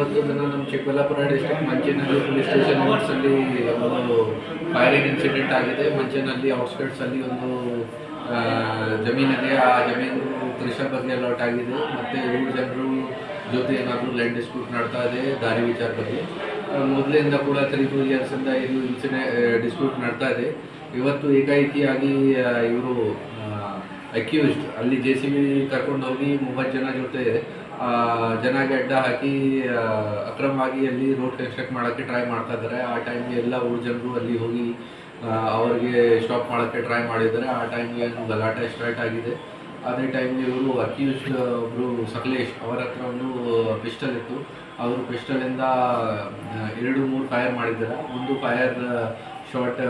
ಇವತ್ತು ನಮ್ಮ Chikkaballapur district Manchenahalli police station ಔಟ್ಸಲ್ಲಿ ಒಂದು ಫೈರಿಂಗ್ ಇನ್ಸಿಡೆಂಟ್ ಆಗಿದೆ. ಮಂಚೇನಹಳ್ಳಿ ಔಟ್ಸ್ಕರ್ಟ್ಸಲ್ಲಿ ಒಂದು ಜಮೀನಿದೆ ಆ ಜಮೀನು ಬಗ್ಗೆ ಅಲಾಟ್ ಆಗಿದೆ. ಮತ್ತು ಇವರು ಜನರು ಜೊತೆ ಏನಾದರೂ ಲ್ಯಾಂಡ್ ಡಿಸ್ಪ್ಯೂಟ್ ನಡ್ತಾ ಇದೆ ದಾರಿ ವಿಚಾರ ಬಗ್ಗೆ. ಮೊದಲಿಂದ ಕೂಡ ತ್ರೀ ಟೂ ಇಯರ್ಸಿಂದ ಇದು ಇನ್ಸಿಡೆ ಡಿಸ್ಪ್ಯೂಟ್ ನಡ್ತಾ ಇದೆ. ಇವತ್ತು ಏಕಾಏಕಿಯಾಗಿ ಇವರು ಅಕ್ಯೂಸ್ಡ್ ಅಲ್ಲಿ ಜೆ ಸಿ ಬಿ ಕರ್ಕೊಂಡು ಹೋಗಿ ಮೂವತ್ತು ಜನ ಜೊತೆ ಆ, ಗೆಡ್ಡ ಹಾಕಿ ಅಕ್ರಮವಾಗಿ ಅಲ್ಲಿ ರೋಡ್ ಕನ್ಸ್ಟ್ರಕ್ಟ್ ಮಾಡೋಕ್ಕೆ ಟ್ರೈ ಮಾಡ್ತಾ ಇದ್ದಾರೆ. ಆ ಟೈಮ್ಗೆ ಎಲ್ಲ ಊರು ಜನರು ಅಲ್ಲಿ ಹೋಗಿ ಅವರಿಗೆ ಸ್ಟಾಪ್ ಮಾಡೋಕ್ಕೆ ಟ್ರೈ ಮಾಡಿದ್ದಾರೆ. ಆ ಟೈಮ್ಗೆ ಗಲಾಟೆ ಸ್ಟಾರ್ಟ್ ಆಗಿದೆ. ಅದೇ ಟೈಮ್ಗೆ ಇವರು ಅಕ್ಯೂಸ್ ಒಬ್ಬರು ಸಕಲೇಶ್ ಅವರ ಹತ್ರ ಒಂದು ಪಿಸ್ಟಲ್ ಇತ್ತು. ಅವರು ಪಿಸ್ಟಲಿಂದ ಎರಡು ಮೂರು ಫೈರ್ ಮಾಡಿದ್ದಾರೆ. ಒಂದು ಫೈರ್ ಶಾರ್ಟ್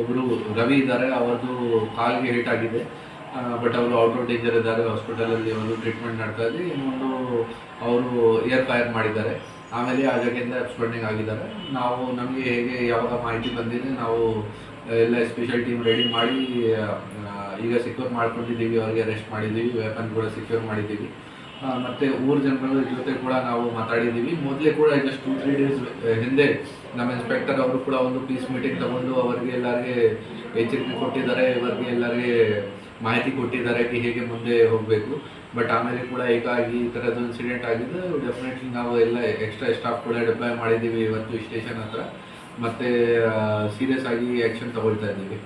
ಒಬ್ಬರು ರವಿ ಇದ್ದಾರೆ. ಅವರದು ಕಾಲ್ಗೆ ಹಿಟ್ ಆಗಿದೆ. ಬಟ್ ಅವರು ಔಟ್ ಆಫ್ ಡೇಂಜರ್ ಇದ್ದಾರೆ ಹಾಸ್ಪಿಟಲಲ್ಲಿ ಒಂದು ಟ್ರೀಟ್ಮೆಂಟ್ ನಡ್ತಾ ಇದೆ, ಇನ್ನೊಂದು ಅವರು ಏರ್ ಫೈರ್ ಮಾಡಿದ್ದಾರೆ. ಆಮೇಲೆ ಆ ಜಾಗದಿಂದ ಅಬ್ಸ್ಪಾಂಡಿಂಗ್ ಆಗಿದ್ದಾರೆ. ನಾವು ನಮಗೆ ಹೇಗೆ ಯಾವಾಗ ಮಾಹಿತಿ ಬಂದಿದೆ, ನಾವು ಎಲ್ಲ ಸ್ಪೆಷಲ್ ಟೀಮ್ ರೆಡಿ ಮಾಡಿ ಈಗ ಸೆಕ್ಯೂರ್ ಮಾಡ್ಕೊಂಡಿದ್ದೀವಿ, ಅವ್ರಿಗೆ ಅರೆಸ್ಟ್ ಮಾಡಿದ್ದೀವಿ ವೆಪನ್ ಕೂಡ ಸೆಕ್ಯೂರ್ ಮಾಡಿದ್ದೀವಿ. ಮತ್ತೆ ಊರ್ ಜನಗಳ ಜೊತೆ ಕೂಡ ನಾವು ಮಾತಾಡಿದ್ದೀವಿ ಮೊದಲೇ ಕೂಡ ಜಸ್ಟ್ ಟೂ ತ್ರೀ ಡೇಸ್ ಹಿಂದೆ ನಮ್ಮ ಇನ್ಸ್ಪೆಕ್ಟರ್ ಅವರು ಕೂಡ ಒಂದು ಪೀಸ್ ಮೀಟಿಂಗ್ ತಗೊಂಡು ಅವರಿಗೆ ಎಲ್ಲರಿಗೆ ಎಚ್ಚರಿಕೆ ಕೊಟ್ಟಿದ್ದಾರೆ, ಇವರಿಗೆ ಎಲ್ಲರಿಗೆ ಮಾಹಿತಿ ಕೊಟ್ಟಿದ್ದಾರೆ ಹೇಗೆ ಮುಂದೆ ಹೋಗಬೇಕು. ಬಟ್ ಆಮೇಲೆ ಕೂಡ ಈಗ ಈ ಥರದ್ದು ಇನ್ಸಿಡೆಂಟ್ ಆಗಿದ್ದು ಡೆಫಿನೆಟ್ಲಿ ನಾವು ಎಲ್ಲ ಎಕ್ಸ್ಟ್ರಾ ಸ್ಟಾಫ್ ಕೂಡ ಡಿಪ್ಲಾಯ್ ಮಾಡಿದ್ದೀವಿ ಇವತ್ತು ಸ್ಟೇಷನ್ ಹತ್ರ. ಮತ್ತು ಸೀರಿಯಸ್ ಆಗಿ ಆ್ಯಕ್ಷನ್ ತಗೊಳ್ತಾ ಇದ್ದೀವಿ.